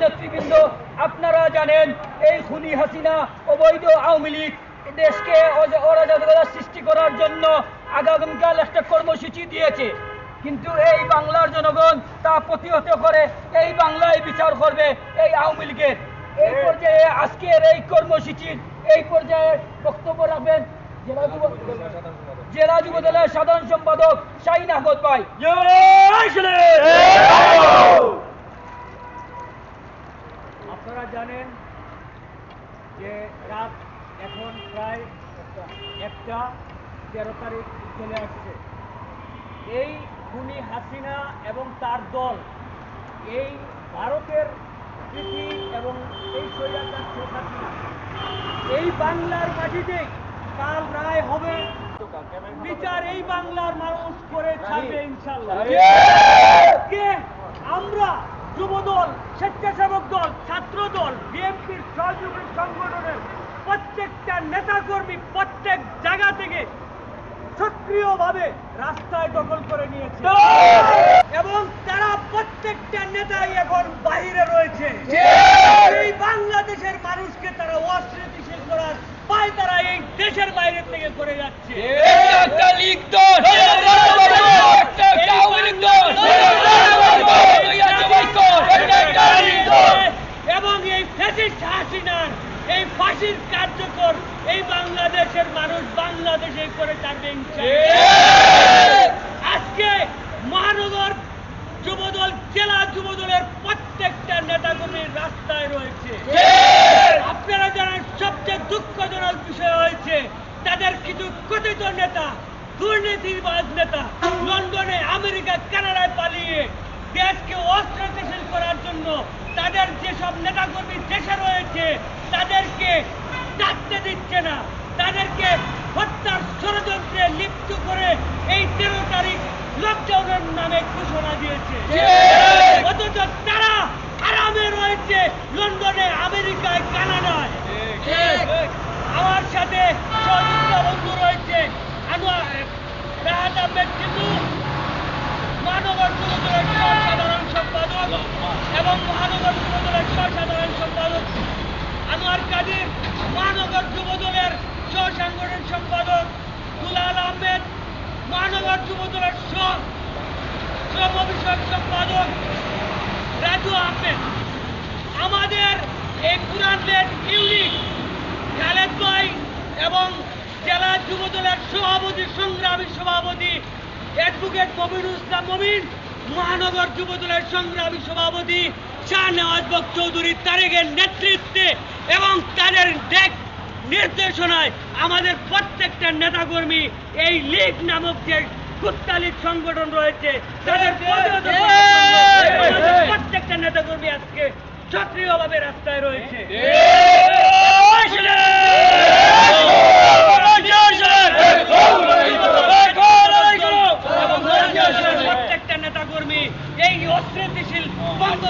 নেতৃবৃন্দ আপনারা জানেন এই খুনি হাসিনা অবৈধ আওয়ামী লীগ দেশকে অরাজকতা সৃষ্টি করার জন্য আগামীকাল একটা কর্মসূচি দিয়েছে। কিন্তু এই বাংলার জনগণ তা প্রতিহত করে এই বাংলায় বিচার করবে এই আওয়ামী লীগের। এই পর্যায়ে আজকের এই কর্মসূচির এই পর্যায়ে বক্তব্য রাখবেন জেলা যুব জেলা যুব দলের সাধারণ সম্পাদক শাহিন আহমদ ভাই। আপনারা জানেন যে রাত এখন প্রায় একটা তেরো তারিখ চলে আসছে। এই খুনি হাসিনা এবং তার দল এই ভারতের কৃষি এবং এই এই বাংলার মাটিতেই কাল রায় হবে। বিচার এই বাংলার মানুষ করে ছাড়বে ইনশাল্লাহ কে? আমরা যুবদল, স্বেচ্ছাসেবক দল, ছাত্র দল, বিএনপির সহযোগী সংগঠনের প্রত্যেকটা নেতাকর্মী প্রত্যেক জায়গা থেকে সক্রিয়ভাবে রাস্তায় দখল করে নিয়েছে। এবং তারা প্রত্যেকটা নেতাই এখন বাহিরে রয়েছে। এই বাংলাদেশের মানুষকে তারা অস্থিতিশীল করার পায় তারা এই দেশের বাইরে থেকে করে যাচ্ছে। এবং এই ফ্যাসিস্ট হাসিনার এই ফাঁসির কার্যকর এই বাংলাদেশের মানুষ বাংলাদেশে করে ইনশাআল্লাহ। আজকে মহানগর যুবদল, জেলা যুবদলের প্রত্যেকটা নেতাকর্মী রাস্তায় রয়েছে আপনারা জানেন সবচেয়ে দুঃখজনক বিষয় হয়েছে, তাদের কিছু কথিত নেতা, দুর্নীতিবাজ নেতা, লন্ডনে, আমেরিকা, কানাডায় পালিয়ে দেশকে জন্য তাদের যেসব নেতাকর্মী দেশে রয়েছে, তাদেরকে ডাকতে দিচ্ছে না। তাদেরকে হত্যার ষড়যন্ত্রে লিপ্ত করে এই তেরো তারিখ লকডাউনের নামে ঘোষণা দিয়েছে অথচ তারা আরামে রয়েছে লন্ডনে আমেরিকায় কানাডায় আমার সাথে সহযোগিতা বন্ধু রয়েছে আনোয়ার রাহাত আহমেদ টিপু মহানগর যুবদলের সাধারণ সম্পাদক এবং মহানগর যুবদলের সাধারণ সম্পাদক আনোয়ার কাদির মহানগর যুবদলের সহ সাংগঠনিক সম্পাদক দুলাল আহমেদ মহানগর যুবদলের শ্রম বিষয়ক সম্পাদক রাজু আহমেদ। আমাদের এই পুরান লেট ইউনিট, খালেদ ভাই এবং জেলা যুবদলের সভাপতি, সংগ্রামী সভাপতি অ্যাডভোকেট মমিনুল ইসলাম মমিন, মহানগর যুবদলের সংগ্রামী সভাপতি শাহ নেওয়াজ চৌধুরী তারেকের নেতৃত্বে এবং তাদের নির্দেশনায় আমাদের প্রত্যেকটা নেতাকর্মী এই লীগ নামক যে কুত্তালিক সংগঠন রয়েছে তাদের প্রত্যেকটা নেতাকর্মী আজকে সক্রিয় সক্রিয়ভাবে রাস্তায় রয়েছে প্রত্যেকটা নেতাকর্মী এই অস্থিতিশীল বন্ধ